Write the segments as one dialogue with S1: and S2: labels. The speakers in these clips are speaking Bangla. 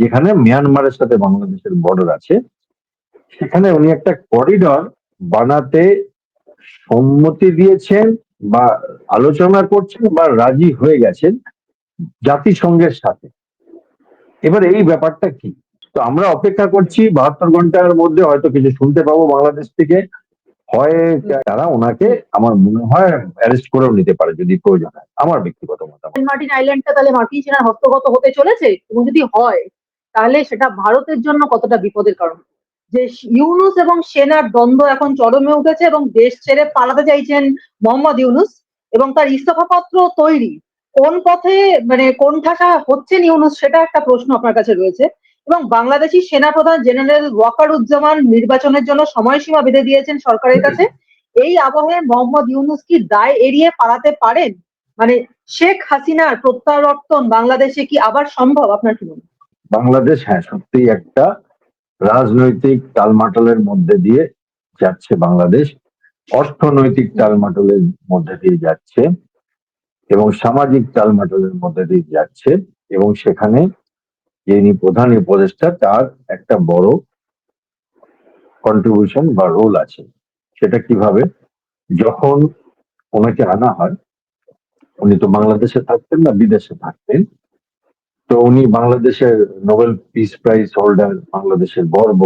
S1: যেখানে মিয়ানমারের সাথে বাংলাদেশের বর্ডার আছে, সেখানে উনি একটা করিডর বানাতে সম্মতি দিয়েছেন বা আলোচনা করছেন বা রাজি হয়ে গেছেন জাতিসংঘের সাথে। এবার এই ব্যাপারটা কি? তো আমরা অপেক্ষা করছি, বাহাত্তর ঘণ্টার মধ্যে হয়তো কিছু শুনতে পাবো বাংলাদেশ থেকে। হয় তারা ওনাকে আমার মনে হয় অ্যারেস্ট করেও নিতে পারে যদি প্রয়োজন হয়। আমার ব্যক্তিগত মতামত।
S2: মার্টিন আইল্যান্ডটা তাহলে মার্কিন সেনার হস্তগত হতে চলেছে? এবং যদি হয় তাহলে সেটা ভারতের জন্য কতটা বিপদের কারণ? যে ইউনুস এবং সেনার দ্বন্দ্ব এখন চরমে উঠেছে এবং দেশ ছেড়ে পালাতে চাইছেন মোহাম্মদ ইউনুস এবং তার ইস্তফাপত্র তৈরি। কোন পথে মানে কোন ঠাসা হচ্ছেন ইউনুস সেটা একটা প্রশ্ন আপনার কাছে রয়েছে। এবং বাংলাদেশি সেনাপ্রধান জেনারেল ওয়াকারুজ্জামান নির্বাচনের জন্য সময়সীমা বেঁধে দিয়েছেন সরকারের কাছে। এই আবহে মোহাম্মদ ইউনুস কি দায় এড়িয়ে পালাতে পারেন? মানে শেখ হাসিনার প্রত্যাবর্তন বাংলাদেশে কি আবার সম্ভব? আপনার কি মনে হয়?
S1: বাংলাদেশ হ্যাঁ সত্যি একটা রাজনৈতিক টালমাটলের মধ্যে দিয়ে যাচ্ছে বাংলাদেশ। অর্থনৈতিক টালমাটলের মধ্যে দিয়ে যাচ্ছে এবং সামাজিক টালমাটলের মধ্যে দিয়ে যাচ্ছে এবং সেখানে যিনি প্রধান উপদেষ্টা, তার একটা বড় কন্ট্রিবিউশন বা রোল আছে। সেটা কীভাবে? যখন ওনাকে আনা হয়, উনি তো বাংলাদেশে থাকতেন না, বিদেশে থাকতেন। তো উনি বাংলাদেশের নোবেল পিস প্রাইজ হোল্ডার, বাংলাদেশের গর্ব।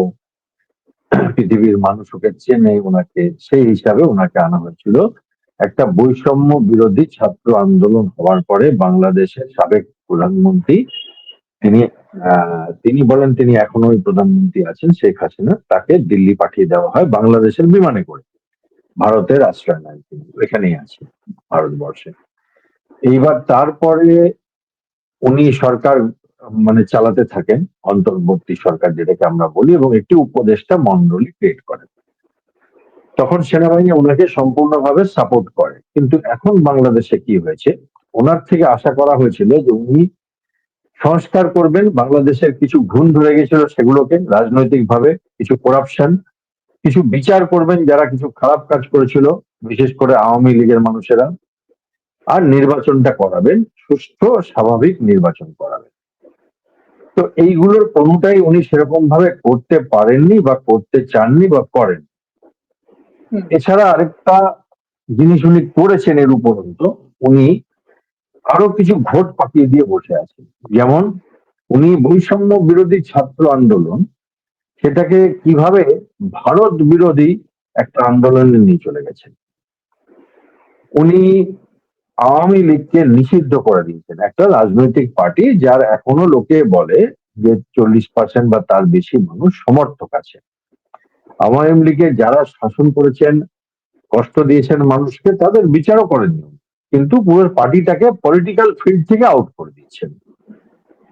S1: পৃথিবীর মানুষ ওকে চেনে ওনাকে সেই হিসাবে ওনাকে আনা হয়েছিল। একটা বৈষম্য বিরোধী ছাত্র আন্দোলন হওয়ার পরে বাংলাদেশের সাবেক প্রধানমন্ত্রী তিনি তিনি বলেন তিনি এখনও প্রধানমন্ত্রী আছেন শেখ হাসিনা। তাকে দিল্লি পাঠিয়ে দেওয়া হয় বাংলাদেশের বিমানে করে। ভারতের আশ্রয় নেন তিনি। এখানেই আছে ভারতবর্ষে। এইবার তারপরে উনি সরকার মানে চালাতে থাকেন, অন্তর্বর্তী সরকার যেটাকে আমরা বলি, এবং একটি উপদেষ্টা মন্ডলী ক্রিয়েট করেন। তখন সেনাবাহিনী ওনাকে সম্পূর্ণভাবে সাপোর্ট করে। কিন্তু এখন বাংলাদেশে কি হয়েছে? ওনার থেকে আশা করা হয়েছিল যে উনি সংস্কার করবেন, বাংলাদেশের কিছু ঘুণ ধরে গেছিল সেগুলোকে, রাজনৈতিকভাবে কিছু করাপশন কিছু বিচার করবেন যারা কিছু খারাপ কাজ করেছিল, বিশেষ করে আওয়ামী লীগের মানুষেরা। আর নির্বাচনটা করাবেন সুষ্ঠু ও স্বাভাবিক নির্বাচন করাবেন। তো এইগুলোর কোনোটাই উনি সেরকম ভাবে করতে পারেননি বা করতে চাননি বা করেন। এছাড়া আরেকটা জিনিস উনি করেছেন এর উপরন্ত উনি আরও কিছু ভোট পাকিয়ে দিয়ে বসে আছেন। যেমন উনি বৈষম্য বিরোধী ছাত্র আন্দোলন সেটাকে কীভাবে ভারত বিরোধী একটা আন্দোলনে নিয়ে চলে গেছেন। উনি আওয়ামী লীগকে নিষিদ্ধ করে দিয়েছেন। একটা রাজনৈতিক পার্টি যার এখনও লোকে বলে যে চল্লিশ পার্সেন্ট বা তার বেশি মানুষ সমর্থক আছে। আওয়ামী লীগের যারা শাসন করেছেন, কষ্ট দিয়েছেন মানুষকে, তাদের বিচারও করেননি। কিন্তু পুরো পার্টিটাকে পলিটিক্যাল ফিল্ড থেকে আউট করে দিয়েছেন।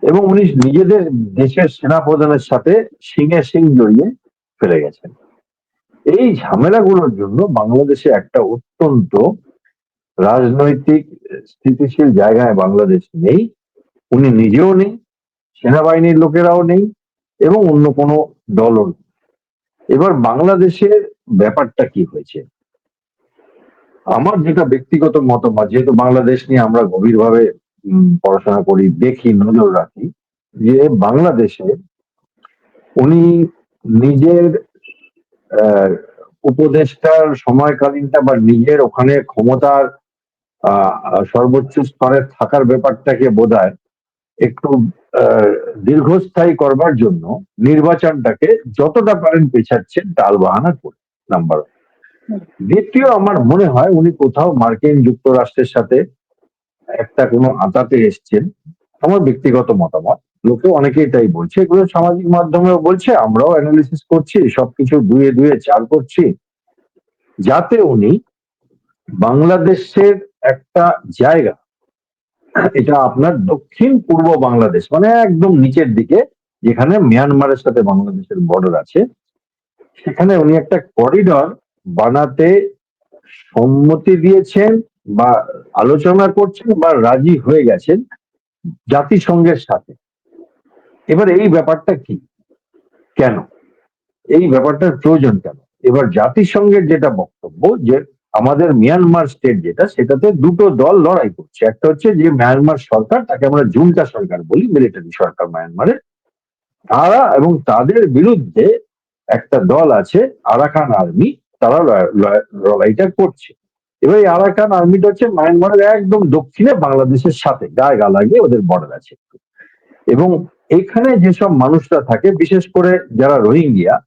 S1: এবং উনি নিজেদের দেশের সেনাপ্রধানের সাথে সিংহে সিং জড়িয়ে ফেলে গেছেন। এই ঝামেলাগুলোর জন্য বাংলাদেশে একটা অত্যন্ত রাজনৈতিক স্থিতিশীল জায়গায় বাংলাদেশ নেই, উনি নিজেও নেই, সেনাবাহিনীর লোকেরাও নেই এবং অন্য কোনো দলও নেই। এবার বাংলাদেশের ব্যাপারটা কি হয়েছে? আমার যেটা ব্যক্তিগত মতামত, যেহেতু বাংলাদেশ নিয়ে আমরা গভীরভাবে পড়াশোনা করি, দেখি, নজর রাখি, যে বাংলাদেশে উনি নিজের উপদেষ্টার সময়কালীনটা বা নিজের ওখানে ক্ষমতার সর্বোচ্চ স্তরে থাকার ব্যাপারটাকে বোধহয় একটু দীর্ঘস্থায়ী করবার জন্য নির্বাচনটাকে যতটা পারেন পেছাচ্ছেন টাল বাহানা করে নাম্বার দ্বিতীয়, আমার মনে হয় উনি কোথাও মার্কিন যুক্তরাষ্ট্রের সাথে একটা কোনো আতাতে এসছেন। আমার ব্যক্তিগত মতামত, লোকে অনেকেই তাই বলছে, এগুলো সামাজিক মাধ্যমেও বলছে, আমরাও অ্যানালিসিস করছি, সবকিছু দুয়ে দুয়ে চার করছি। যাতে উনি বাংলাদেশের একটা জায়গা, এটা আপনার দক্ষিণ পূর্ব বাংলাদেশ মানে একদম নিচের দিকে, যেখানে মিয়ানমারের সাথে বাংলাদেশের বর্ডার আছে। সেখানে উনি একটা করিডর বানাতে সম্মতি দিয়েছেন বা আলোচনা করছেন বা রাজি হয়ে গেছেন জাতিসংঘের সাথে। এবার এই ব্যাপারটা কি? কেন? এই ব্যাপারটার প্রয়োজন কেন? এবার জাতিসংঘের যেটা বক্তব্য যে আমাদের মিয়ানমার স্টেট যেটা, সেটাতে দুটো দল লড়াই করছে। একটা হচ্ছে যে মিয়ানমার সরকার, তাকে আমরা জুনটা সরকার বলি মিলিটারি সরকার মিয়ানমারের তারা এবং তাদের বিরুদ্ধে একটা দল আছে আরাকান আর্মি তারা লড়াই- লড়াই- লড়াইটা করছে। এবার এই আরাকান আর্মিটা হচ্ছে মায়ানমারের একদম দক্ষিণে বাংলাদেশের সাথে, গায়ে গা লাগিয়ে ওদের বর্ডার আছে এবং এখানে যেসব মানুষরা থাকে, বিশেষ করে যারা রোহিঙ্গিয়া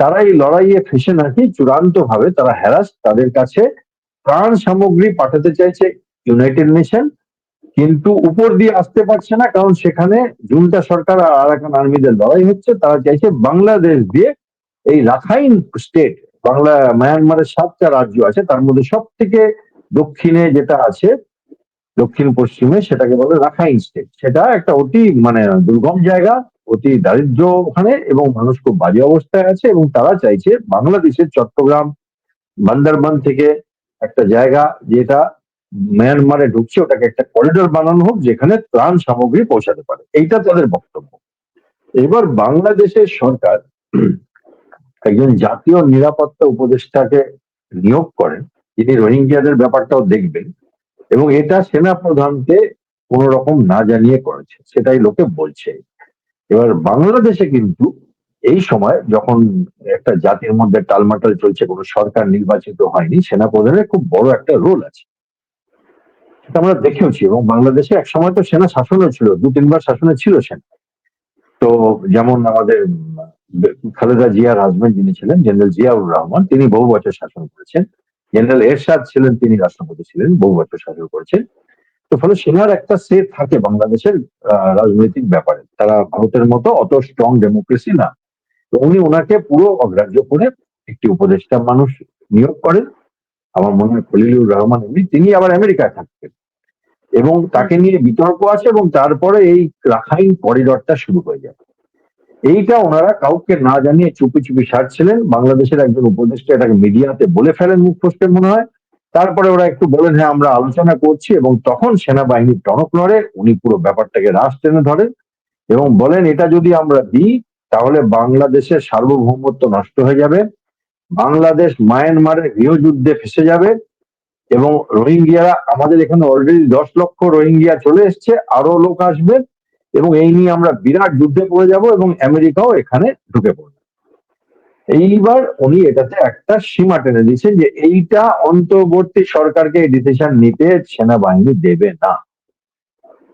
S1: তারা এই লড়াইয়ে ফেসে নাকি চূড়ান্ত ভাবে তারা হ্যারাস তাদের কাছে প্রাণ সামগ্রী পাঠাতে চাইছে ইউনাইটেড নেশন কিন্তু উপর দিয়ে আসতে পারছে না, কারণ সেখানে জুনটা সরকার আর আরাকান আর্মিদের লড়াই হচ্ছে, তারা চাইছে বাংলাদেশ দিয়ে এই রাখাইন স্টেট বাংলা মায়ানমারের সাতটা রাজ্য আছে, তার মধ্যে সব থেকে দক্ষিণে যেটা আছে দক্ষিণ পশ্চিমে সেটাকে বলে রাখাইন স্টেট সেটা একটা অতি মানে দুর্গম জায়গা। অতি দারিদ্র ওখানে এবং মানুষ খুব বাজে অবস্থায় আছে এবং তারা চাইছে বাংলাদেশের চট্টগ্রাম, বান্দরবান থেকে একটা জায়গা যেটা মায়ানমারে ঢুকছে, ওটাকে একটা করিডোর বানানো হোক, যেখানে ত্রাণ সামগ্রী পৌঁছাতে পারে। এইটা তাদের বক্তব্য। এবার বাংলাদেশের সরকার একজন জাতীয় নিরাপত্তা উপদেষ্টাকে নিয়োগ করেন যিনি রোহিঙ্গিয়াদের ব্যাপারটাও দেখবেন এবং এটা সেনা প্রধানকে কোন রকম না জানিয়ে করেছে, সেটাই লোকে বলছে। এবার বাংলাদেশে কিন্তু এই সময় যখন একটা জাতির মধ্যে টালমাটাল চলছে, কোনো সরকার নির্বাচিত হয়নি সেনা প্রধানের খুব বড় একটা রোল আছে। সেটা আমরা দেখেওছি এবং বাংলাদেশে এক সময় তো সেনা শাসনও ছিল, দু তিনবার শাসনে ছিল সেনা। তো যেমন আমাদের খালেদা জিয়ার হাজবেন্ড যিনি ছিলেন জেনারেল জিয়াউর রহমান, তিনি বহু বছর শাসন করেছেন। জেনারেল এরশাদ ছিলেন, তিনি রাষ্ট্রপতি ছিলেন, বহু বছর শাসন করেছেন। তো ফলে সেনার একটা সে থাকে বাংলাদেশের রাজনৈতিক ব্যাপারে। তারা ভারতের মতো অত স্ট্রং ডেমোক্রেসি না। তো উনি ওনাকে পুরো অগ্রাহ্য করে একটি উপদেষ্টা মানুষ নিয়োগ করেন। আমার মনে হয় খলিলুর রহমান উনি তিনি আবার আমেরিকায় থাকতেন। এবং তাকে নিয়ে বিতর্ক আছে এবং তারপরে এই রাখাইন করিডরটা শুরু হয়ে যাবে এইটা ওনারা কাউকে না জানিয়ে চুপি চুপি সারছিলেন। বাংলাদেশের একজন উপদেষ্টা এটাকে মিডিয়াতে বলে ফেলেন মুখ মনে হয়। তারপরে ওরা একটু বলেন হ্যাঁ আমরা আলোচনা করছি এবং তখন সেনাবাহিনীর টনক নড়ে, উনি পুরো ব্যাপারটাকে রাশ টেনে ধরেন এবং বলেন, এটা যদি আমরা দিই, তাহলে বাংলাদেশের সার্বভৌমত্ব নষ্ট হয়ে যাবে, বাংলাদেশ মায়ানমারের গৃহযুদ্ধে ফেসে যাবে এবং রোহিঙ্গিয়ারা, আমাদের এখানে অলরেডি দশ লক্ষ রোহিঙ্গিয়া চলে এসছে, আরও লোক আসবে এবং এই নিয়ে আমরা বিরাট যুদ্ধে পড়ে যাব এবং আমেরিকাও এখানে ঢুকে পড়বে। এইবার উনি এটাতে একটা সীমা টেনে দিয়েছেন যে এইটা অন্তর্বর্তী সরকারকে এই ডিসিশন নিতে সেনাবাহিনী দেবে না।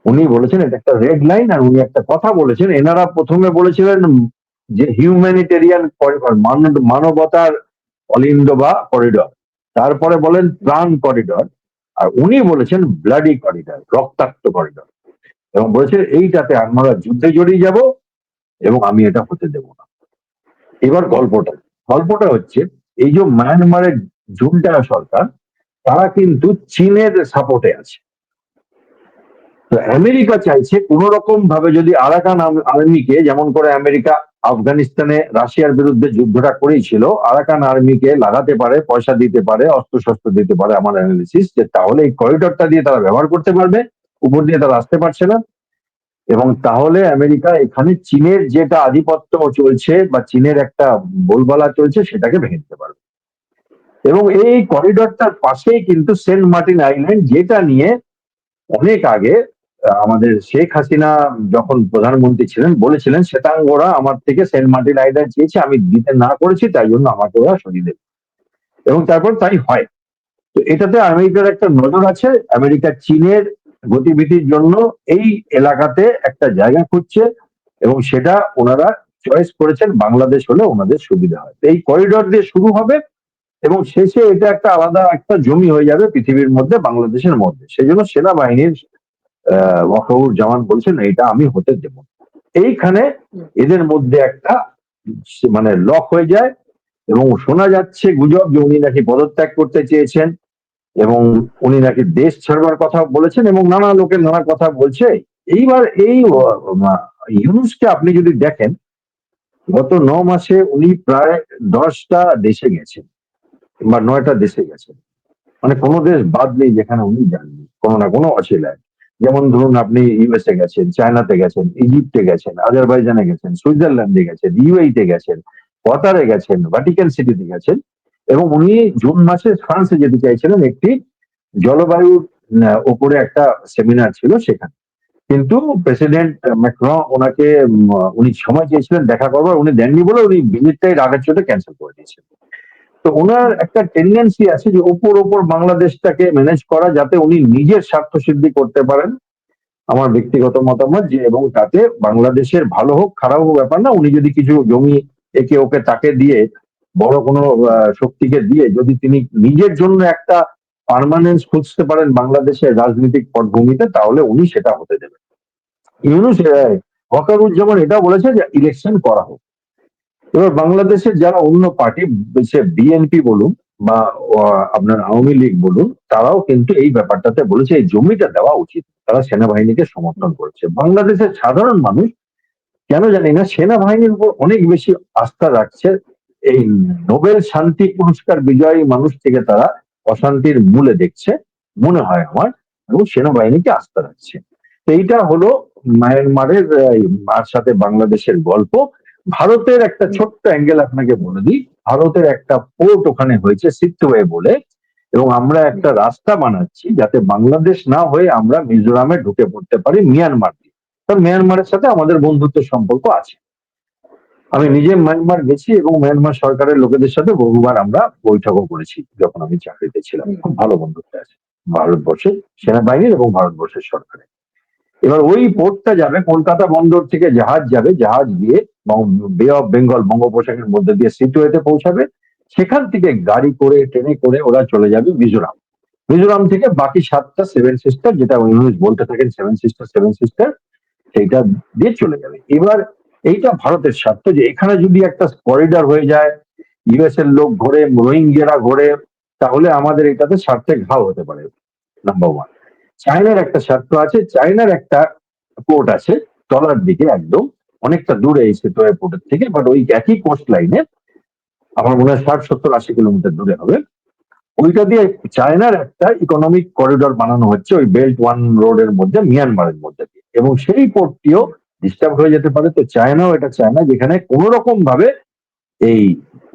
S1: উনি বলেছেন এটা একটা রেড লাইন আর উনি একটা কথা বলেছেন। এনারা প্রথমে বলেছিলেন যে হিউম্যানিটেরিয়ান করিডর মানবতার অলিন্দ বা করিডর তারপরে বলেন ত্রাণ করিডর আর উনি বলেছেন ব্লাডি করিডর রক্তাক্ত করিডর এবং বলেছেন এইটাতে আমরা যুদ্ধে জড়িয়ে যাব এবং আমি এটা হতে দেব না। এবার গল্পটা। গল্পটা হচ্ছে, এই যে মায়ানমারের জুনটা সরকার, তারা কিন্তু চীনের সাপোর্টে আছে। তো আমেরিকা চাইছে কোন রকম ভাবে যদি আরাকান আর্মিকে, যেমন করে আমেরিকা আফগানিস্তানে রাশিয়ার বিরুদ্ধে যুদ্ধটা করেছিল, আরাকান আর্মিকে লাগাতে পারে, পয়সা দিতে পারে অস্ত্র শস্ত্র দিতে পারে, আমার অ্যানালিসিস যে তাহলে এই করিডরটা দিয়ে তারা ব্যবহার করতে পারবে, উপর দিয়ে তারা আসতে পারছে না। এবং তাহলে আমেরিকা এখানে চীনের যেটা আধিপত্য চলছে বা চীনের একটা বলবালা চলছে, সেটাকে ভেঙে দিতে পারবে। এবং এই করিডরটার পাশেই কিন্তু সেন্ট মার্টিন আইল্যান্ড, যেটা নিয়ে অনেক আগে আমাদের শেখ হাসিনা যখন প্রধানমন্ত্রী ছিলেন, বলেছিলেন, শ্বেতাঙ্গরা আমার থেকে সেন্ট মার্টিন আইল্যান্ড চেয়েছে, আমি দিতে না করেছি, তাই জন্য আমাকে ওরা সরিয়ে দেবে। এবং তারপর তাই হয়। তো এটাতে আমেরিকার একটা নজর আছে, আমেরিকা চীনের গতিবিধির জন্য এই এলাকাতে একটা জায়গা খুঁজছে এবং সেটা ওনারা চয়েস করেছেন বাংলাদেশ হলে ওনাদের সুবিধা হয়। এই করিডর দিয়ে শুরু হবে এবং শেষে এটা একটা আলাদা একটা জমি হয়ে যাবে পৃথিবীর মধ্যে, বাংলাদেশের মধ্যে। সেই জন্য সেনাবাহিনীর, আহ ওয়াকাউর জামান বলছেন এটা আমি হতে দেব এইখানে এদের মধ্যে একটা মানে লক হয়ে যায় এবং শোনা যাচ্ছে, গুজব যে উনি নাকি পদত্যাগ করতে চেয়েছেন। এবং উনি নাকি দেশ ছাড়বার কথা বলেছেন এবং নানা লোকের নানা কথা বলছে। এইবার এই ইউনুসকে আপনি যদি দেখেন, গত ন মাসে উনি প্রায় দশটা দেশে গেছেন বা নয়টা দেশে গেছেন। মানে কোনো দেশ বাদ নেই যেখানে উনি যাননি, কোনো না কোনো অছিলায় যেমন ধরুন আপনি ইউএসএ গেছেন, চায়নাতে গেছেন, ইজিপ্টে গেছেন, আজারবাইজানে গেছেন, সুইজারল্যান্ডে গেছেন, ইউএইতে গেছেন কতারে গেছেন, ভাটিকান সিটিতে গেছেন। এবং উনি জুন মাসে ফ্রান্সে যেতে চাইছিলেন একটি জলবায়ুর ওপরে একটা সেমিনার ছিল সেখানে। কিন্তু প্রেসিডেন্ট ম্যাক্রন ওনাকে উনি সময় চেয়েছিলেন, দেখা করবার, উনি দেননি বলে উনি ভিজিটটাই রাগের চোটে ক্যান্সেল করে দিয়েছেন তো ওনার একটা টেন্ডেন্সি আছে যে ওপর ওপর বাংলাদেশটাকে ম্যানেজ করা যাতে উনি নিজের স্বার্থ সিদ্ধি করতে পারেন। আমার ব্যক্তিগত মতামত যে, এবং তাতে বাংলাদেশের ভালো হোক, খারাপ হোক ব্যাপার না, উনি যদি কিছু জমি একে ওকে তাকে দিয়ে বড় কোনো শক্তিকে দিয়ে যদি তিনি নিজের জন্য একটা পারমানেন্স খুঁজতে পারেন বাংলাদেশের রাজনৈতিক পটভূমিতে তাহলে উনি সেটা হতে দেবেন। ইউনুস আহ, ওয়াকারুজ্জামান এটা বলেছে যে ইলেকশন করা হোক। এবার বাংলাদেশের যারা অন্য পার্টি সে বিএনপি বলুন বা আপনার আওয়ামী লীগ বলুন তারাও কিন্তু এই ব্যাপারটাতে বলেছে এই জমিটা দেওয়া উচিত। তারা সেনাবাহিনীকে সমর্থন করছে। বাংলাদেশের সাধারণ মানুষ কেন জানি না সেনাবাহিনীর উপর অনেক বেশি আস্থা রাখছে এই নোবেল শান্তি পুরস্কার বিজয়ী মানুষ থেকে তারা অশান্তির মূলে দেখছে, মনে হয় আমার, এবং সেনাবাহিনীকে আস্থা রাখছে। এইটা হলো মায়ানমারের আর সাথে বাংলাদেশের গল্প। ভারতের একটা ছোট্ট অ্যাঙ্গেল আপনাকে বলে দিই। ভারতের একটা পোর্ট ওখানে হয়েছে সিটওয়ে বলে, এবং আমরা একটা রাস্তা বানাচ্ছি যাতে বাংলাদেশ না হয়ে আমরা মিজোরামে ঢুকে পড়তে পারি মিয়ানমার দিয়ে। কারণ মিয়ানমারের সাথে আমাদের বন্ধুত্বের সম্পর্ক আছে। আমি নিজে মায়ানমার গেছি এবং মায়ানমার সরকারের লোকেদের সাথে বহুবার আমরা বৈঠকও করেছি যখন আমি চাকরিতে ছিলাম। খুব ভালো বন্ধুত্ব আছে ভারতবর্ষের সেনাবাহিনীর এবং ভারতবর্ষের সরকারের। এবার ওই পোর্টটা যাবে কলকাতা বন্দর থেকে জাহাজ যাবে জাহাজ গিয়ে বে অফ বেঙ্গল বঙ্গোপসাগরের মধ্যে দিয়ে সিটুয়েতে পৌঁছাবে। সেখান থেকে গাড়ি করে ট্রেনে করে ওরা চলে যাবে মিজোরাম। মিজোরাম থেকে বাকি সাতটা সেভেন সিস্টার যেটা ইংলিশ বলতে থাকেন সেভেন সিস্টার সেভেন সিস্টার সেইটা দিয়ে চলে যাবে। এবার এইটা ভারতের স্বার্থ যে এখানে যদি একটা করিডর হয়ে যায় ইউএস এর লোক ঘোরে রোহিঙ্গিয়ারা ঘোরে, তাহলে আমাদের এটাতে স্বার্থে ঘাও হতে পারে নাম্বার ওয়ান চায়নার একটা স্বার্থ আছে, চায়নার একটা পোর্ট আছে, তলার দিকে একদম, অনেকটা দূরে এই সেতু এয়ারপোর্টের থেকে বাট ওই একই কোস্ট লাইনে আমার মনে হয় ষাট, সত্তর, আশি কিলোমিটার দূরে হবে। ওইটা দিয়ে চায়নার একটা ইকোনমিক করিডর বানানো হচ্ছে ওই বেল্ট ওয়ান রোডের মধ্যে মিয়ানমারের মধ্যে দিয়ে। এবং সেই পোর্টটিও ডিস্টার্ব হয়ে যেতে পারে, তো চায়নাও এটা চায় না, যেখানে কোনো রকম ভাবে এই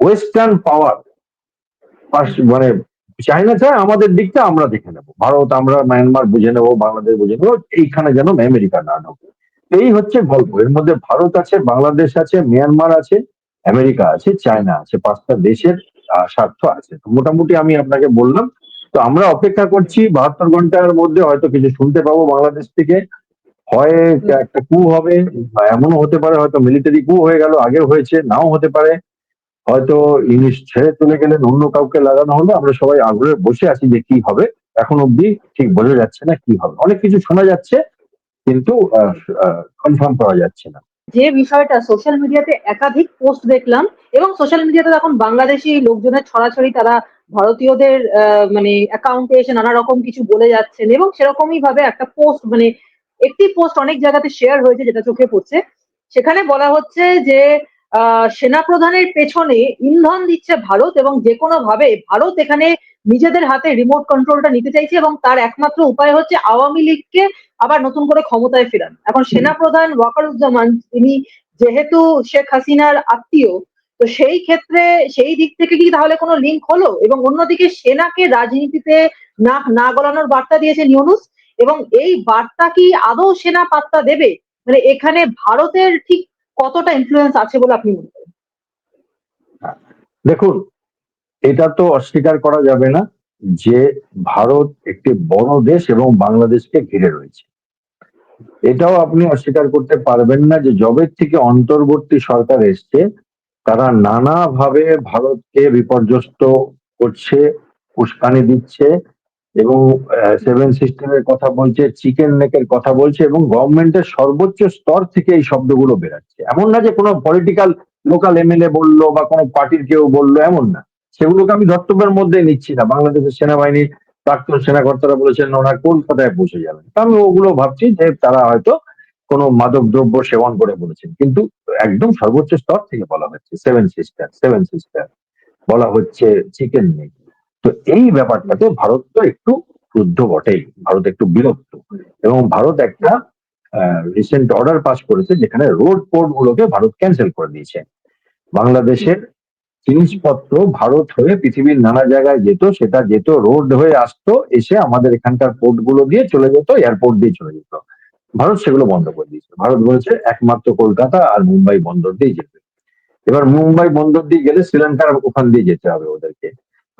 S1: ওয়েস্টার্ন পাওয়ার মানে চায়না চায় আমাদের দিকটা আমরা দেখে নেব। ভারত আমরা মায়ানমার বুঝে নেব বাংলাদেশ বুঝে নেব, এইখানে যেন আমেরিকা না ঢোকে। এই হচ্ছে গল্প। এর মধ্যে ভারত আছে বাংলাদেশ আছে মিয়ানমার আছে আমেরিকা আছে চায়না আছে, পাঁচটা দেশের স্বার্থ আছে। মোটামুটি আমি আপনাকে বললাম। তো আমরা অপেক্ষা করছি, বাহাত্তর ঘণ্টার মধ্যে হয়তো কিছু শুনতে পাবো বাংলাদেশ থেকে। হয় একটা কু হবে এমনও হতে পারে, হয়তো মিলিটারি কু হয়ে গেল, আগেও হয়েছে, নাও হতে পারে। হয়তো ইংলিশ ছেড়ে চলে গেলেন, অন্য কাউকে লাগানো হলো, আমরা সবাই আগ্রহে বসে আছি যে কি হবে। এখন অব্দি ঠিক বোঝা যাচ্ছে না কি হবে। অনেক কিছু শোনা যাচ্ছে, কিন্তু কনফার্ম করা যাচ্ছে না।
S2: যে বিষয়টা সোশ্যাল মিডিয়াতে একাধিক পোস্ট দেখলাম, এবং সোশ্যাল মিডিয়াতে এখন বাংলাদেশি লোকজনের ছড়াছড়ি, তারা ভারতীয়দের মানে অ্যাকাউন্টে এসে নানা রকম কিছু বলে যাচ্ছেন, এবং সেরকমই ভাবে একটা পোস্ট মানে একটি পোস্ট অনেক জায়গাতে শেয়ার হয়েছে যেটা চোখে পড়ছে। সেখানে বলা হচ্ছে যে আহ, সেনাপ্রধানের পেছনে ইন্ধন দিচ্ছে ভারত এবং যে কোনো ভাবে ভারত এখানে নিজেদের হাতে রিমোট কন্ট্রোলটা নিতে চাইছে এবং তার একমাত্র উপায় হচ্ছে আওয়ামী লীগকে আবার নতুন করে ক্ষমতায় ফেরান। এখন সেনাপ্রধান ওয়াকারুজ্জামান তিনি যেহেতু শেখ হাসিনার আত্মীয় তো সেই ক্ষেত্রে সেই দিক থেকে কি তাহলে কোনো লিঙ্ক হলো? এবং অন্যদিকে সেনাকে রাজনীতিতে না না গলানোর বার্তা দিয়েছেন ইউনুস এবং এই বার্তা কি আদৌ সেনা পাত্তা দেবে? মানে এখানে ভারতের ঠিক কতটা ইনফ্লুয়েন্স আছে বলে আপনি মনে করেন?
S1: দেখুন, এটা তো অস্বীকার করা যাবে না যে ভারত একটি বড় দেশ এবং বাংলাদেশকে ঘিরে রয়েছে। এটাও আপনি অস্বীকার করতে পারবেন না যে জবের থেকে অন্তর্বর্তী সরকার এসছে, তারা নানাভাবে ভারতকে বিপর্যস্ত করছে, উস্কানি দিচ্ছে এবং সেভেন সিস্টেমের কথা বলছে চিকেন নেকের কথা বলছে এবং গভর্নমেন্টের সর্বোচ্চ স্তর থেকে এই শব্দগুলো বেরাচ্ছে। এমন না যে কোনো পলিটিক্যাল লোকাল এমএলএ বলল বা কোনো পার্টির কেউ বলল, এমন না। সেগুলোকে আমি ধর্তব্যের মধ্যে নিচ্ছি না। বাংলাদেশের সেনাবাহিনীর প্রাক্তন সেনাকর্তারা বলেছেন, ওনারা কলকাতায় পৌঁছে যাবেন। তা আমি ওগুলো ভাবছি যে তারা হয়তো কোনো মাদক দ্রব্য সেবন করে বলেছেন। কিন্তু একদম সর্বোচ্চ স্তর থেকে বলা হচ্ছে সেভেন সিস্টার সেভেন সিস্টার বলা হচ্ছে চিকেন নেই তো এই ব্যাপারটাতে ভারত তো একটু ক্রুদ্ধ বটেই ভারত একটু বিরক্ত। এবং ভারত একটা রিসেন্ট অর্ডার পাস করেছে যেখানে রোড পোর্ট গুলোকে ভারত ক্যান্সেল করে দিয়েছে। বাংলাদেশের জিনিসপত্র ভারত হয়ে পৃথিবীর নানা জায়গায় যেত, সেটা যেত রোড হয়ে আসতো, এসে আমাদের এখানকার পোর্টগুলো দিয়ে চলে যেত এয়ারপোর্ট দিয়ে চলে যেত। ভারত সেগুলো বন্ধ করে দিয়েছে। ভারত বলেছে একমাত্র কলকাতা আর মুম্বাই বন্দর দিয়ে যেতে। এবার মুম্বাই বন্দর দিয়ে গেলে শ্রীলঙ্কার ওখান দিয়ে যেতে হবে ওদেরকে।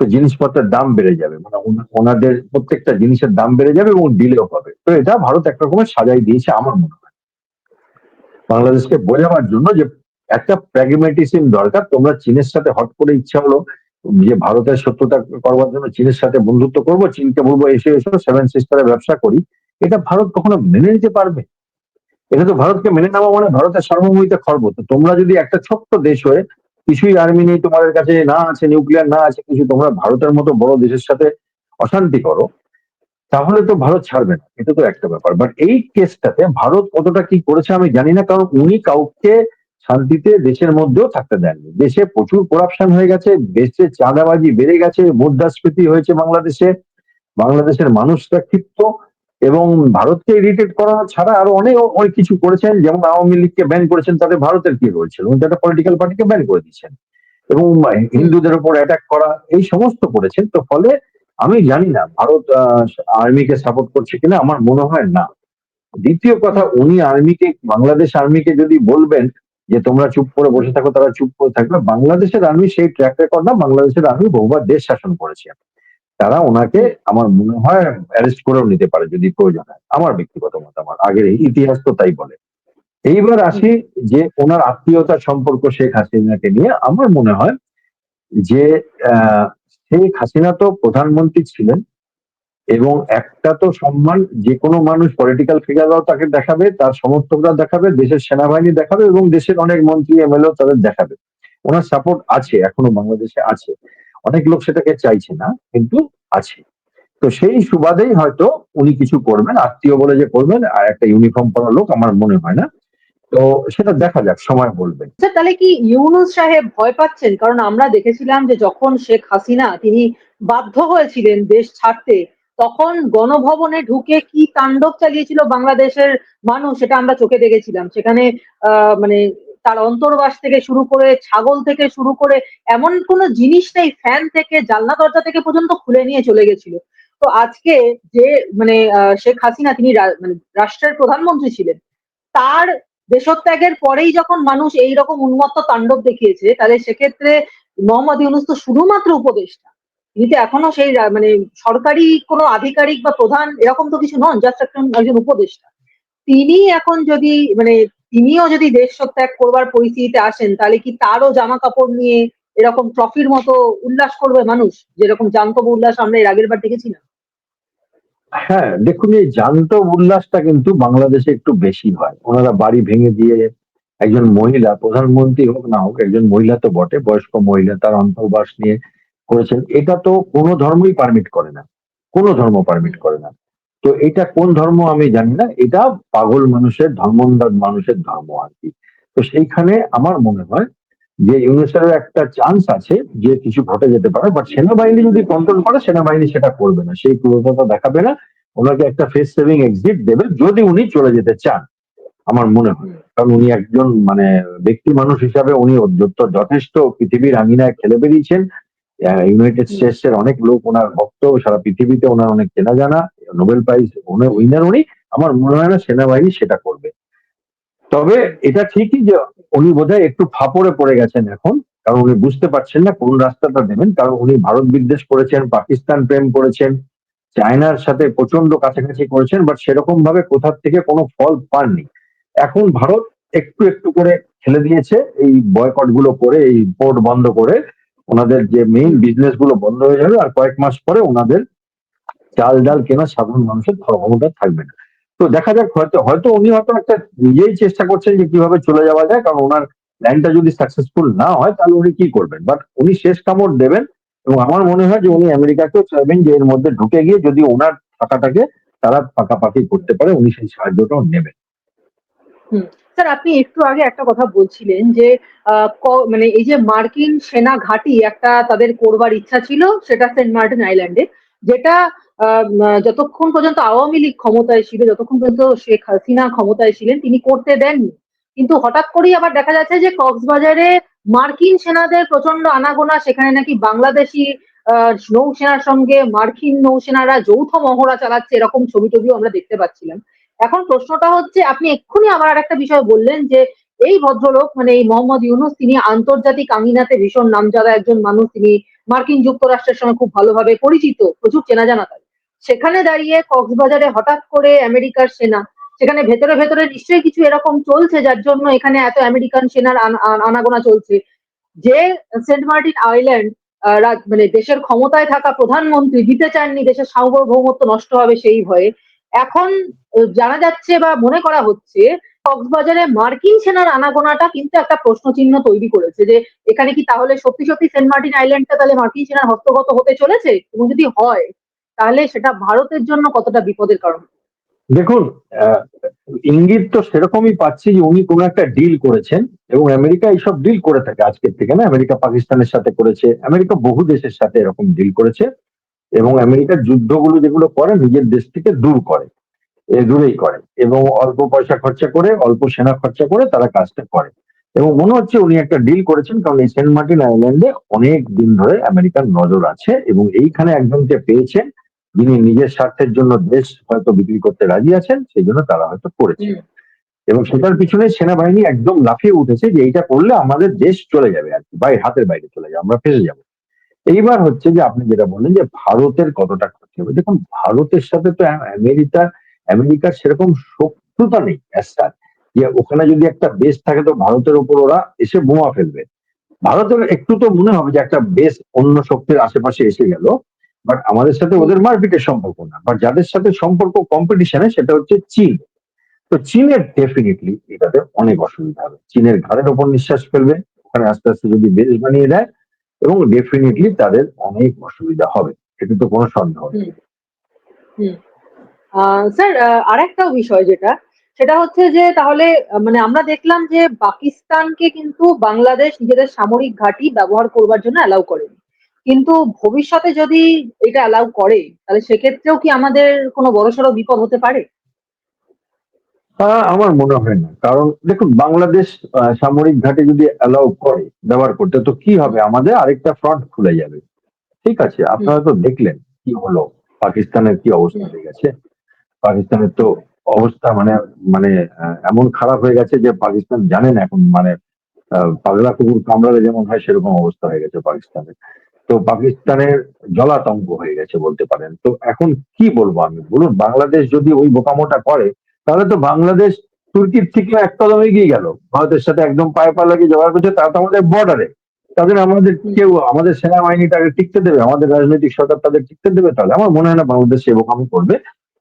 S1: তো জিনিসপত্রের দাম বেড়ে যাবে। মানে ওনাদের প্রত্যেকটা জিনিসের দাম বেড়ে যাবে এবং ডিলেও হবে। তো এটা ভারত এক রকমের সাজাই দিয়েছে আমার মনে হয়। বাংলাদেশকে বোঝাবার জন্য যে একটা প্র্যাগমেটিসিম দরকার। তোমরা চীনের সাথে হট করে ইচ্ছা হলো যে ভারতের সত্যতা করবার জন্য চীনের সাথে বন্ধুত্ব করব, চীনকে বলব, এসে, এসো, সেভেন সিস্টারে ব্যবসা করি। এটা ভারত কখনো মেনে নিতে পারবে? এটা তো ভারতকে মেনে নেওয়া মানে ভারতের সার্বভৌমিতে খর্ব। তো তোমরা যদি একটা ছোট্ট দেশ হয়ে কিছুই আর্মি নেই তোমাদের কাছে, না আছে নিউক্লিয়ার না আছে কিছু, তোমরা ভারতের মতো বড় দেশের সাথে অশান্তি করো, তাহলে তো ভারত ছাড়বে না, এটা তো একটা ব্যাপার। বাট এই কেসটাতে ভারত কতটা কি করেছে আমি জানি না, কারণ উনি কাউকে শান্তিতে দেশের মধ্যেও থাকতে দেননি। দেশে প্রচুর করাপশন হয়ে গেছে, দেশে চাঁদাবাজি বেড়ে গেছে মুদ্রাস্ফীতি হয়েছে বাংলাদেশে, বাংলাদেশের মানুষরা ক্ষিপ্ত। এবং ভারতকে ইরিটেট করা ছাড়া আরও অনেক অনেক কিছু করেছেন। যেমন আওয়ামী লীগকে ব্যান করেছেন তাদের ভারতের কি তো একটা পলিটিক্যাল পার্টিকে ব্যান করে দিচ্ছেন এবং হিন্দুদের উপর অ্যাটাক করা, এই সমস্ত করেছেন। তো ফলে আমি জানি না, ভারত আর্মিকে সাপোর্ট করছে কিনা, আমার মনে হয় না। দ্বিতীয় কথা, উনি আর্মিকে বাংলাদেশ আর্মিকে যদি বলবেন যে তোমরা চুপ করে বসে থাকো, তারা চুপ করে থাকবে বাংলাদেশের আর্মি সেই ট্র্যাক রেকর্ড না, বাংলাদেশের আর্মি বহুবার দেশ শাসন করেছে। তারা ওনাকে আমার মনে হয় অ্যারেস্ট করেও নিতে পারে যদি প্রয়োজন হয়। আমার ব্যক্তিগত মতামত, আগের এই ইতিহাস তো তাই বলে। এইবার আসি যে ওনার আত্মীয়তার সম্পর্ক শেখ হাসিনাকে নিয়ে। আমার মনে হয় যে শেখ হাসিনা তো প্রধানমন্ত্রী ছিলেন এবং একটা তো সম্মান যে কোনো মানুষ পলিটিক্যাল ফিগাররাও তাকে দেখাবে, তার সমর্থকরা দেখাবে, দেশের সেনাবাহিনী দেখাবে এবং দেশের অনেক মন্ত্রী, এমএলএ তাদের দেখাবে। ওনার সাপোর্ট আছে, এখনও বাংলাদেশে আছে। অনেক লোক সেটাকে চাইছে না, কিন্তু আছে। তো সেই সুবাদেই হয়তো উনি কিছু করবেন, আত্মীয় বলে যে করবেন, আর একটা ইউনিফর্ম পরা লোক আমার মনে হয় না। তো সেটা দেখা যাক, সময় বলবে।
S2: স্যার তাহলে কি ইউনুস সাহেব ভয় পাচ্ছেন? কারণ আমরা দেখেছিলাম যে যখন শেখ হাসিনা তিনি বাধ্য হয়েছিলেন দেশ ছাড়তে, তখন গণভবনে ঢুকে কি তাণ্ডব চালিয়েছিল বাংলাদেশের মানুষ, সেটা আমরা চোখে দেখেছিলাম। সেখানে মানে তার অন্তর্বাস থেকে শুরু করে, ছাগল থেকে শুরু করে এমন কোনো জিনিস নেই ফ্যান থেকে, জানলা দরজা থেকে পর্যন্ত খুলে নিয়ে চলে গেছিল। তো আজকে যে মানে শেখ হাসিনা তিনি মানে রাষ্ট্রের প্রধানমন্ত্রী ছিলেন, তার দেশত্যাগের পরেই যখন মানুষ এই রকম উন্মত্ত তাণ্ডব দেখিয়েছে, তাহলে সেক্ষেত্রে মোহাম্মদ ইউনুস তো শুধুমাত্র উপদেষ্টা। তিনি তো এখনও সেই মানে সরকারি কোনো আধিকারিক বা প্রধান এরকম তো কিছু নন জাস্ট একজন একজন উপদেষ্টা। তিনি এখন যদি মানে তিনিও যদি দেশ ত্যাগ করবার পরিস্থিতিতে আসেন, তাহলে কি তারও জামা কাপড় নিয়ে এরকম ট্রফির মতো উল্লাস করবে মানুষ? যেরকম জান্তব উল্লাস আমরা এর আগের বার দেখেছিলাম।
S1: হ্যাঁ দেখুন, এই জান্ত উল্লাসটা কিন্তু বাংলাদেশে একটু বেশি হয়। ওনারা বাড়ি ভেঙে দিয়ে একজন মহিলা, প্রধানমন্ত্রী হোক না হোক, একজন মহিলা তো বটে, বয়স্ক মহিলা, তার অন্তর্বাস নিয়ে করেছেন। এটা তো কোনো ধর্মই পারমিট করে না। কোনো ধর্ম পারমিট করে না। তো এটা কোন ধর্ম আমি জানি না, এটা পাগল মানুষের ধর্মন্দাজ মানুষের ধর্ম আর কি। তো সেইখানে আমার মনে হয় যে ইউনিসেফের একটা চান্স আছে যে কিছু ঘটে যেতে পারে বাট সেনাবাহিনী যদি কন্ট্রোল করে, সেনাবাহিনী সেটা করবে না। সেই ক্রূরতা দেখাবে না, ওনাকে একটা ফেস সেভিং এক্সিট দেবে, যদি উনি চলে যেতে চান, আমার মনে হয়। কারণ উনি একজন মানে ব্যক্তি মানুষ হিসাবে উনি যথেষ্ট পৃথিবীর আঙিনায় খেলে বেরিয়েছেন ইউনাইটেড স্টেটস এর অনেক লোক ওনার ভক্ত, সারা পৃথিবীতে ওনার অনেক চেনা জানা নোবেল প্রাইজ উইনার উনি, আমার মনে হয় না সেনাবাহিনী সেটা করবে। তবে এটা ঠিকই যে উনি বোধহয় একটু ফাপড়ে পড়ে গেছেন এখন, কারণ উনি বুঝতে পারছেন না কোন রাস্তাটা দেবেন, কারণ উনি ভারত বিদ্বেষ করেছেন, পাকিস্তান প্রেম করেছেন, চায়নার সাথে প্রচণ্ড কাছাকাছি করেছেন বাট সেরকম ভাবে কোথার থেকে কোনো ফল পাননি। এখন ভারত একটু একটু করে ঠেলে দিয়েছে, এই বয়কটগুলো করে, এই পোর্ট বন্ধ করে, ওনাদের যে মেইন বিজনেসগুলো বন্ধ হয়ে যাবে, আর কয়েক মাস পরে ওনাদের চাল ডাল কেনা সাধারণ মানুষের ক্ষমতা থাকবে না। তো দেখা যাক, হয়তো হয়তো উনি হয়তো একটা নিজেই চেষ্টা করছেন যে কীভাবে চলে যাওয়া যায়, কারণ ওনার প্ল্যানটা যদি সাকসেসফুল না হয়, তাহলে উনি কি করবেন? বাট উনি শেষ কামড় দেবেন এবং আমার মনে হয় যে উনি আমেরিকাকেও চাইবেন যে এর মধ্যে ঢুকে গিয়ে যদি ওনার টাকাটাকে তারা পাকাপাকি করতে পারে, উনি সেই সাহায্যটাও নেবেন।
S2: স্যার, আপনি একটু আগে একটা কথা বলছিলেন যে মানে এই যে মার্কিন সেনা ঘাঁটি একটা তাদের করবার ইচ্ছা ছিল, সেটা সেন্ট মার্টিন আইল্যান্ডে, যেটা যতক্ষণ পর্যন্ত আওয়ামী লীগ ক্ষমতায় ছিল, যতক্ষণ পর্যন্ত শেখ হাসিনা ক্ষমতায় ছিলেন, তিনি করতে দেননি। কিন্তু হঠাৎ করেই আবার দেখা যাচ্ছে যে কক্সবাজারে মার্কিন সেনাদের প্রচণ্ড আনাগোনা, সেখানে নাকি বাংলাদেশি নৌসেনার সঙ্গে মার্কিন নৌসেনারা যৌথ মহড়া চালাচ্ছে, এরকম ছবি টবিও আমরা দেখতে পাচ্ছিলাম। এখন প্রশ্নটা হচ্ছে, আপনি এক্ষুনি আমার আর একটা বিষয় বললেন যে, এই ভদ্রলোক মানে এই মোহাম্মদ ইউনুস, তিনি আন্তর্জাতিক আঙিনাতে ভীষণ নামজাদা একজন মানুষ, তিনি মার্কিন যুক্তরাষ্ট্রের সঙ্গে খুব ভালোভাবে পরিচিত, প্রচুর চেনা জানা তার। সেখানে দাঁড়িয়ে কক্সবাজারে হঠাৎ করে আমেরিকার সেনা, সেখানে ভেতরে ভেতরে নিশ্চয়ই কিছু এরকম চলছে, যার জন্য এখানে এত আমেরিকান সেনার আন- আন- আনাগোনা চলছে। যে সেন্ট মার্টিন আইল্যান্ড মানে দেশের ক্ষমতায় থাকা প্রধানমন্ত্রী দিতে চাননি, দেশের সার্বভৌমত্ব নষ্ট হবে সেই ভয়ে। এখন জানা যাচ্ছে বা মনে করা হচ্ছে, কক্সবাজারে মার্কিন সেনার আনাগোনাটা কিন্তু একটা প্রশ্ন চিহ্ন তৈরি করেছে যে, এখানে কি তাহলে সত্যি সত্যি সেন্ট মার্টিন আইল্যান্ডটা তাহলে মার্কিন সেনার হস্তগত হতে চলেছে? এবং যদি হয় তাহলে সেটা ভারতের জন্য কতটা বিপদের কারণ?
S1: দেখুন ইঙ্গিত তো সেরকমই পাচ্ছি যে উনি কোনো একটা ডিল করেছেন এবং আমেরিকা এইসব ডিল করে থাকে আজকের থেকে, না? আমেরিকা পাকিস্তানের সাথে করেছে, আমেরিকা বহু দেশের সাথে এরকম ডিল করেছে এবং আমেরিকার যুদ্ধগুলো যেগুলো করে নিজের দেশ থেকে দূর করে, এ দূরেই করে এবং অল্প পয়সা খরচা করে, অল্প সেনা খরচা করে তারা কাজটা করে। এবং মনে হচ্ছে উনি একটা ডিল করেছেন, কারণ এই সেন্ট মার্টিন আইল্যান্ডে অনেক দিন ধরে আমেরিকার নজর আছে এবং এইখানে একজনকে পেয়েছেন যিনি নিজের স্বার্থের জন্য দেশ হয়তো বিক্রি করতে রাজি আছেন সেই জন্য তারা হয়তো করেছে এবং সেটার পিছনে সেনাবাহিনী একদম লাফিয়ে উঠেছে যে এইটা করলে আমাদের দেশ চলে যাবে আর কি বাইরে হাতের বাইরে চলে যাবে আমরা ফেসে যাব। এইবার হচ্ছে যে আপনি যেটা বললেন যে ভারতের কতটা ক্ষতি হবে দেখুন ভারতের সাথে তো আমেরিকা আমেরিকার সেরকম শত্রুতা নেই যে ওখানে যদি একটা বেস থাকে তো ভারতের উপর ওরা এসে বোমা ফেলবে। ভারতের একটু তো মনে হবে যে একটা বেস অন্য শক্তির আশেপাশে এসে গেল বাট আমাদের সাথে ওদের মারপিটের সম্পর্ক না। বাট যাদের সাথে সম্পর্ক কম্পিটিশনে সেটা হচ্ছে চীন। তো চীনের ডেফিনেটলি এটাতে অনেক অসুবিধা হবে। চীনের ঘাড়ের ওপর নিঃশ্বাস ফেলবে, ওখানে আস্তে আস্তে যদি বেস বানিয়ে দেয়, এবং ডেফিনেটলি তাদের অনেক অসুবিধা হবে। এটা তো কোনো সন্দেহ নেই।
S2: স্যার আরেকটাও বিষয় যেটা, সেটা হচ্ছে যে তাহলে মানে আমরা দেখলাম যে পাকিস্তানকে কিন্তু বাংলাদেশ নিজেদের সামরিক ঘাঁটি ব্যবহার করবার জন্য অ্যালাউ করেনি। কিন্তু ভবিষ্যতে যদি এটা অ্যালাউ করে, তাহলে সেক্ষেত্রেও কি আমাদের কোনো বড়সড় বিপদ হতে পারে?
S1: আমার মনে হয় না। কারণ দেখুন, বাংলাদেশ সামরিক ঘাটে যদি অ্যালাউ করে, ব্যবহার করতে, তো কি হবে? আমাদের আরেকটা ফ্রন্ট খুলে যাবে। ঠিক আছে, আপনারা তো দেখলেন কি হলো, পাকিস্তানের কি অবস্থা হয়ে গেছে। পাকিস্তানের তো অবস্থা মানে মানে এমন খারাপ হয়ে গেছে যে পাকিস্তান জানেন এখন মানে পাগলা কুকুর কামড়ালে যেমন হয়, সেরকম অবস্থা হয়ে গেছে পাকিস্তানের। তো পাকিস্তানের জলাতঙ্ক হয়ে গেছে বলতে পারেন। তো এখন কি বলব আমি? বলুন, বাংলাদেশ যদি ওই বোকামোটা করে, তাহলে তো বাংলাদেশ তুর্কির থেকে এক কদম এগিয়ে গেল। ভারতের সাথে একদম পায়ে পা লাগিয়ে জোগাড় করছে তারা তো আমাদের বর্ডারে তাদের আমাদের কেউ, আমাদের সেনাবাহিনীটাকে টিকতে দেবে, আমাদের রাজনৈতিক সরকার তাদের টিকতে দেবে, তাহলে আমার মনে হয় না বাংলাদেশ সে বোকামি করবে।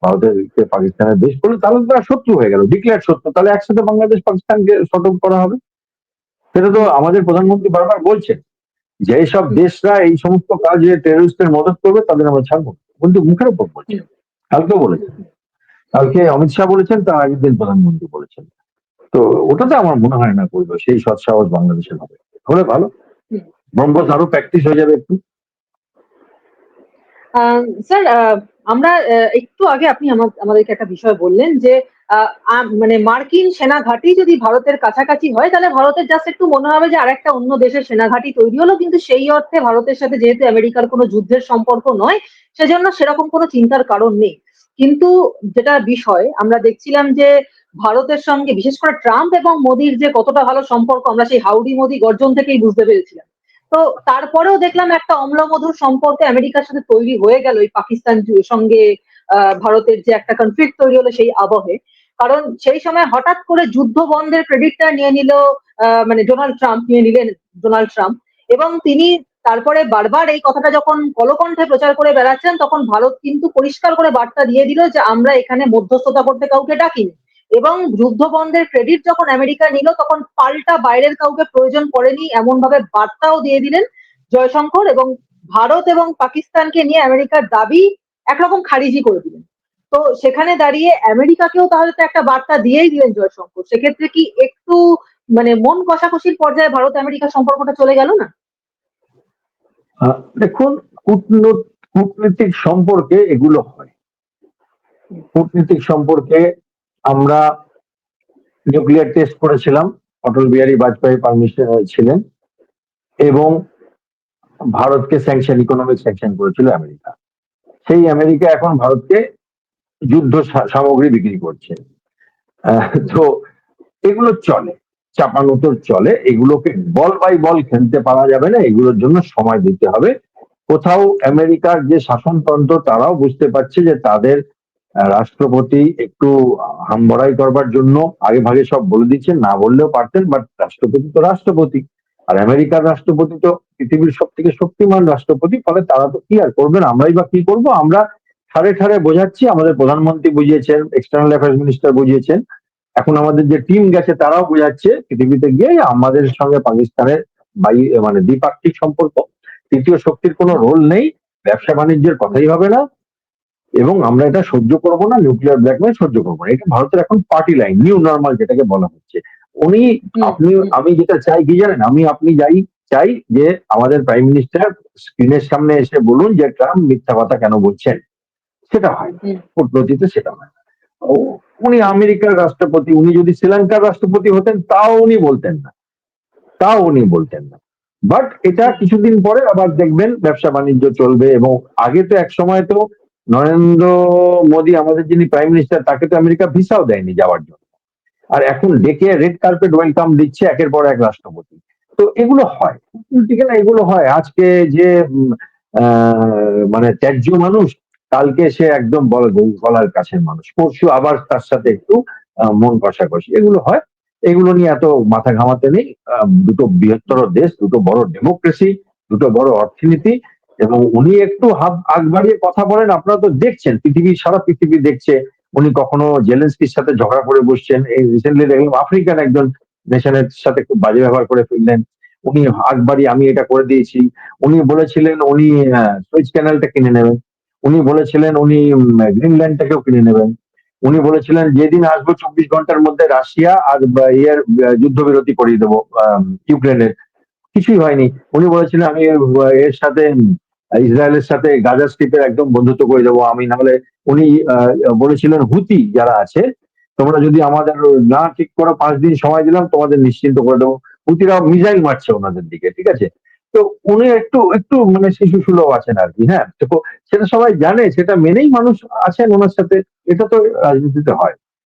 S1: ভারতের পাকিস্তানের দেশ করলে তাহলে তারা শত্রু হয়ে গেল ডিক্লেয়ার শত্রু। তাহলে একসাথে বাংলাদেশ পাকিস্তানকে সতর্ক করা হবে? সেটা তো আমাদের প্রধানমন্ত্রী বারবার বলছেন। যে সব দেশরা এই সমস্ত কাজে টেরোরিস্টের মদত করবে, তাদের আমরা ছাড়বো। কিন্তু মুখের উপর বলছেন কালকেও বলেছেন। কালকে অমিত শাহ বলেছেন তার আগের দিন প্রধানমন্ত্রী বলেছেন। তো ওটাতে আমার মনে হয় না করবে, সেই সৎসাহস বাংলাদেশের হবে। হলে ভালো। ব্রহ্মস আরও প্র্যাকটিস হয়ে যাবে একটু।
S2: স্যার আমরা একটু আগে আপনি আমা- আমাদেরকে একটা বিষয় বললেন যে মানে মার্কিন সেনা ঘাঁটি যদি ভারতের কাছাকাছি হয়, তাহলে ভারতের জাস্ট একটু মনে হবে যে আরেকটা অন্য দেশের সেনা ঘাঁটি তৈরি হলো। কিন্তু সেই অর্থে ভারতের সাথে যেহেতু আমেরিকার কোনো যুদ্ধের সম্পর্ক নয়, সেজন্য সেরকম কোনো চিন্তার কারণ নেই। কিন্তু যেটা বিষয়, আমরা দেখছিলাম যে ভারতের সঙ্গে, বিশেষ করে ট্রাম্প এবং মোদির যে কতটা ভালো সম্পর্ক, আমরা সেই হাউডি মোদি গর্জন থেকেই বুঝতে পেরেছিলাম। তো তারপরেও দেখলাম একটা অম্লমধুর সম্পর্ক আমেরিকার সাথে তৈরি হয়ে গেল এই পাকিস্তান সঙ্গে ভারতের যে একটা কনফ্লিক্ট তৈরি হলো সেই আবহে। কারণ সেই সময় হঠাৎ করে যুদ্ধ বন্ধের ক্রেডিটটা নিয়ে নিল মানে ডোনাল্ড ট্রাম্প নিয়ে নিলেন ডোনাল্ড ট্রাম্প এবং তিনি তারপরে বারবার এই কথাটা যখন কলকণ্ঠে প্রচার করে বেড়াচ্ছেন, তখন ভারত কিন্তু পরিষ্কার করে বার্তা দিয়ে দিল যে আমরা এখানে মধ্যস্থতা করতে কাউকে ডাকিনি। এবং যুদ্ধ বন্ধের ক্রেডিট যখন আমেরিকা নিল, তখন পাল্টা বাইরের কাউকে প্রয়োজন পড়েনি এমন ভাবে বার্তাও দিয়ে দিলেন জয়শঙ্কর এবং ভারত এবং পাকিস্তানকে নিয়ে আমেরিকার দাবি একরকম খারিজি করে দিলেন। তো সেখানে দাঁড়িয়ে আমেরিকাকেও তাহলে তো একটা বার্তা দিয়েই দিলেন জয়শঙ্কর। সেক্ষেত্রে কি একটু মানে মন কষাকষির পর্যায়ে ভারত আমেরিকা সম্পর্কটা চলে গেল না?
S1: দেখুন কূটনৈত কূটনীতিক সম্পর্কে এগুলো হয়। কূটনীতিক সম্পর্কে আমরা নিউক্লিয়ার টেস্ট করেছিলাম, অটল বিহারী বাজপেয়ী পারমিশন ছিলেন এবং ভারতকে স্যাংশন ইকোনমিক স্যাংশন করেছিল আমেরিকা। সেই আমেরিকা এখন ভারতকে যুদ্ধ সামগ্রী বিক্রি করছে। তো এগুলো চলে, চাপানো চলে, এগুলোকে বল বাই বল খেলতে পারা যাবে না, এগুলোর জন্য সময় দিতে হবে। কোথাও আমেরিকার যে শাসনতন্ত্র, তারাও বুঝতে পারছে যে তাদের রাষ্ট্রপতি একটু হামবড়াই করবার জন্য আগে ভাগে সব বলে দিচ্ছেন, না বললেও পারতেন বাট রাষ্ট্রপতি তো রাষ্ট্রপতি। আর আমেরিকার রাষ্ট্রপতি তো পৃথিবীর সব থেকে শক্তিমান রাষ্ট্রপতি, ফলে তারা তো কি আর করবেন, আমরাই বা কি করব? আমরা ঠারে ঠারে বোঝাচ্ছি আমাদের প্রধানমন্ত্রী বুঝিয়েছেন এক্সটার্নাল অ্যাফেয়ার্স মিনিস্টার বুঝিয়েছেন। এখন আমাদের যে টিম গেছে তারাও বোঝাচ্ছে পৃথিবীতে গিয়ে আমাদের সঙ্গে পাকিস্তানের বাই মানে দ্বিপাক্ষিক সম্পর্ক। তৃতীয় শক্তির কোনো রোল নেই ব্যবসা বাণিজ্যের কথাই হবে না এবং আমরা এটা সহ্য করব না নিউক্লিয়ার ব্ল্যাকমেল সহ্য করব না। এটা ভারতের এখন পার্টি লাইন নিউ নর্মাল যেটাকে বলা হচ্ছে। উনি আপনি আমি যেটা চাই কি জানেন? আমি আপনি যাই চাই যে আমাদের প্রাইম মিনিস্টার স্ক্রিনের সামনে এসে বলুন যে ট্রাম্প মিথ্যা কথা কেন বলছেন। সেটা হয় কূটনীতিতে সেটা হয় ও, উনি আমেরিকার রাষ্ট্রপতি উনি যদি শ্রীলঙ্কার রাষ্ট্রপতি হতেন তাও উনি বলতেন না। তাও উনি বলতেন না। বাট এটা কিছুদিন পরে আবার দেখবেন ব্যবসা বাণিজ্য চলবে এবং আগে তো এক সময় তো নরেন্দ্র মোদী আমাদের যিনি প্রাইম মিনিস্টার তাকে তো আমেরিকা ভিসাও দেয়নি যাওয়ার জন্য। আর এখন ডেকে রেড কার্পেট ওয়েলকাম দিচ্ছে একের পর এক রাষ্ট্রপতি। তো এগুলো হয়। ঠিক না এগুলো হয়। আজকে যে মানে ত্যায্য মানুষ কালকে সে একদম গলার কাছের মানুষ। পরশু আবার তার সাথে একটু মন কষাকষি। এগুলো হয়। এগুলো নিয়ে এত মাথা ঘামাতে নেই। দুটো বৃহত্তর দেশ, দুটো বড় ডেমোক্রেসি দুটো বড় অর্থনীতি এবং উনি একটু হাত আগ বাড়িয়ে কথা বলেন। আপনারা তো দেখছেন, পৃথিবী, সারা পৃথিবী দেখছে। উনি কখনো জেলেন্সকির সাথে ঝগড়া করে বসছেন। এই রিসেন্টলি দেখলাম আফ্রিকান একজন নেশনের সাথে খুব বাজে ব্যবহার করে ফেললেন। উনি আগ বাড়িয়ে আমি এটা করে দিয়েছি। উনি বলেছিলেন উনি সুইচ ক্যানেলটা কিনে নেবেন। উনি বলেছিলেন উনি গ্রিনল্যান্ডটাকেও কিনে নেবেন। উনি বলেছিলেন, যেদিন আসব চব্বিশ ঘণ্টার মধ্যে রাশিয়া আর ইয়ের যুদ্ধবিরতি করিয়ে দেবো ইউক্রেনের। কিছুই হয়নি। উনি বলেছিলেন, আমি এর সাথে, ইসরায়েলের সাথে গাজা স্ট্রিপের একদম বন্ধুত্ব করে দেবো। আমি নাহলে, উনি বলেছিলেন, হুতি যারা আছে, তোমরা যদি আমাদের না ঠিক করো, পাঁচ দিন সময় দিলাম, তোমাদের নিশ্চিন্ত করে দেবো। হুতিরা মিজাইল মারছে ওনাদের দিকে, ঠিক আছে? তো উনি একটু একটু মানে শিশু সুলভ আছেন আর কি হ্যাঁ? সেটা সবাই জানে, সেটা মেনেই মানুষ আছেন ওনার সাথে, এটা তো রাজনীতিতে হয়।